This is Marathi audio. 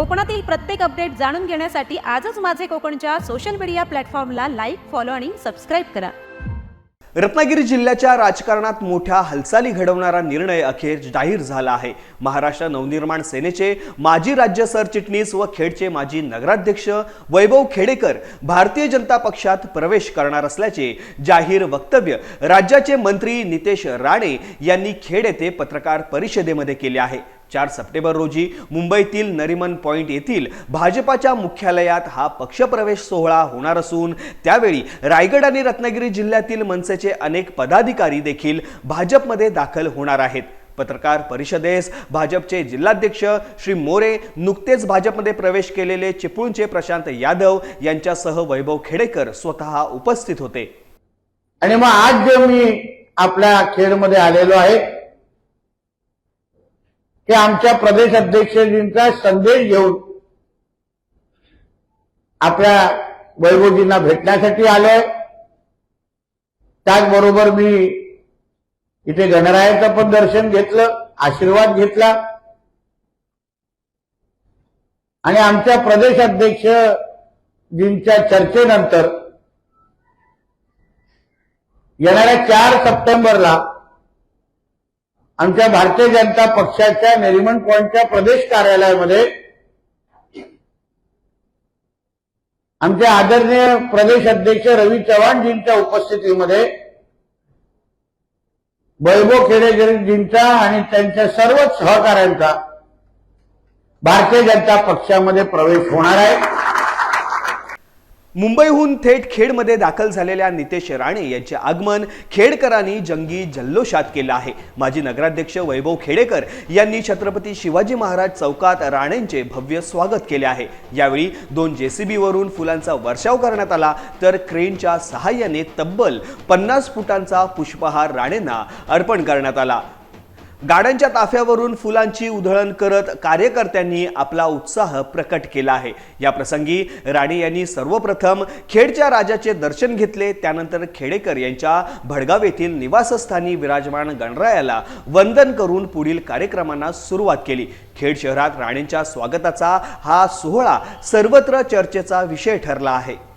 कोकणातील प्रत्येक अपडेट जाणून घेण्यासाठी आजच माझे कोकणच्या सोशल मीडिया प्लॅटफॉर्मला लाईक फॉलो आणि सबस्क्राईब करा. रत्नागिरी जिल्ह्याच्या राजकारणात मोठ्या हालचाली घडवणारा निर्णय अखेर जाहीर झाला आहे. महाराष्ट्र नवनिर्माण सेनेचे माजी राज्य सरचिटणीस व खेडचे माजी नगराध्यक्ष वैभव खेडेकर भारतीय जनता पक्षात प्रवेश करणार असल्याचे जाहीर वक्तव्य राज्याचे मंत्री नितेश राणे यांनी खेड येथे पत्रकार परिषदेमध्ये केले आहे. चार सप्टेंबर रोजी मुंबईतील नरिमन पॉइंट येथील भाजपाच्या मुख्यालयात हा पक्षप्रवेश सोहळा होणार असून त्यावेळी रायगड आणि रत्नागिरी जिल्ह्यातील मनसेचे अनेक पदाधिकारी देखील भाजपमध्ये दाखल होणार आहेत. पत्रकार परिषदेस भाजपचे जिल्हाध्यक्ष श्री मोरे नुकतेच भाजपमध्ये प्रवेश केलेले चिपळूणचे प्रशांत यादव यांच्यासह वैभव खेडेकर स्वतः उपस्थित होते. आणि मग आज जे मी आपल्या खेडमध्ये आलेलो आहे ते आमच्या प्रदेश अध्यक्षजींचा संदेश घेऊन आपल्या वैभवजींना भेटण्यासाठी आलोय. त्याचबरोबर मी इथे गणरायाचं पण दर्शन घेतलं आशीर्वाद घेतला. आणि आमच्या प्रदेश अध्यक्षजींच्या चर्चेनंतर येणाऱ्या चार सप्टेंबरला आमच्या भारतीय जनता पक्षाच्या नेरिमन पॉइंटच्या प्रदेश कार्यालयामध्ये आमचे आदरणीय प्रदेश अध्यक्ष रवी चव्हाणजींच्या उपस्थितीमध्ये वैभव खेडेकरजींचा आणि त्यांच्या सर्व सहकाऱ्यांचा भारतीय जनता पक्षामध्ये प्रवेश होणार आहे. मुंबईहून थेट खेडमध्ये दाखल झालेल्या नितेश राणे यांचे आगमन खेडकरांनी जंगी जल्लोषात केलं आहे. माजी नगराध्यक्ष वैभव खेडेकर यांनी छत्रपती शिवाजी महाराज चौकात राणेंचे भव्य स्वागत केले आहे. यावेळी दोन जेसीबीवरून फुलांचा वर्षाव करण्यात आला तर क्रेनच्या सहाय्याने तब्बल पन्नास फुटांचा पुष्पहार राणेंना अर्पण करण्यात आला. गाड्यांच्या ताफ्यावरून फुलांची उधळण करत कार्यकर्त्यांनी आपला उत्साह प्रकट केला आहे. या प्रसंगी राणे यांनी सर्वप्रथम खेडच्या राजाचे दर्शन घेतले. त्यानंतर खेडेकर यांच्या भडगाव येथील निवासस्थानी विराजमान गणरायाला वंदन करून पुढील कार्यक्रमांना सुरुवात केली. खेड शहरात राणेंच्या स्वागताचा हा सोहळा सर्वत्र चर्चेचा विषय ठरला आहे.